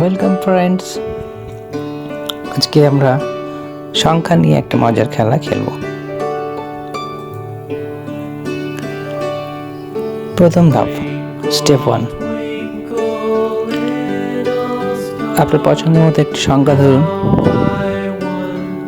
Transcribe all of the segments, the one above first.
Welcome friends আজকে আমরা সংখ্যা নিয়ে একটা মজার খেলা খেলব। প্রথম ধাপ স্টেপ ওয়ান আপনার পছন্দের মতো একটি সংখ্যা ধরুন।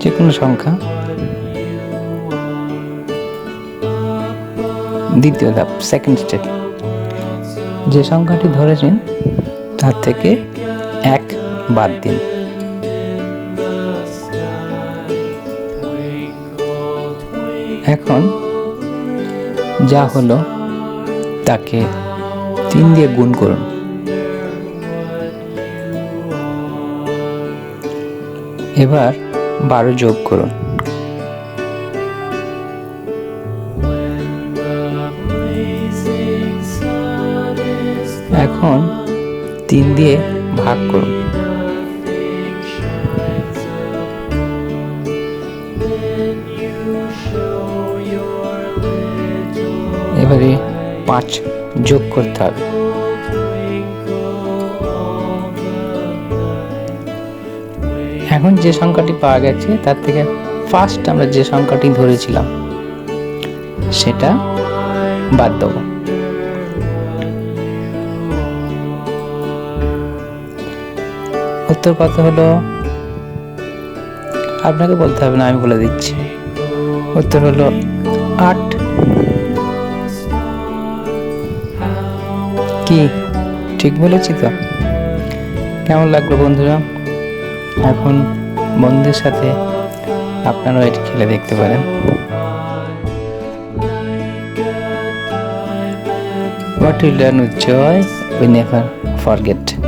যে কোনো সংখ্যা। দ্বিতীয় ধাপ সেকেন্ড স্টেপ যে সংখ্যাটি ধরেছেন, তার থেকে এক বাদ দিন। এখন যা হলো তাকে তিন দিয়ে গুণ করুন। এবার বারো যোগ করুন। এখন তিন দিয়ে ভাগ করুন। এবারে পাঁচ যোগ করতে হবে। এখন যে সংখ্যাটি পাওয়া গেছে, তার থেকে ফার্স্ট আমরা যে সংখ্যাটি ধরেছিলাম, সেটা বাদ দেবো। উত্তর কত হলো আপনাকে বলতে হবে না আমি বলে দিচ্ছি। উত্তর হলো আট। কি? ঠিক বলেছি তো? কেমন লাগল বন্ধুরা? এখন বন্ধুদের সাথে আপনারাও এটি খেলে দেখতে পারেন। What we learn with joy, we never forget.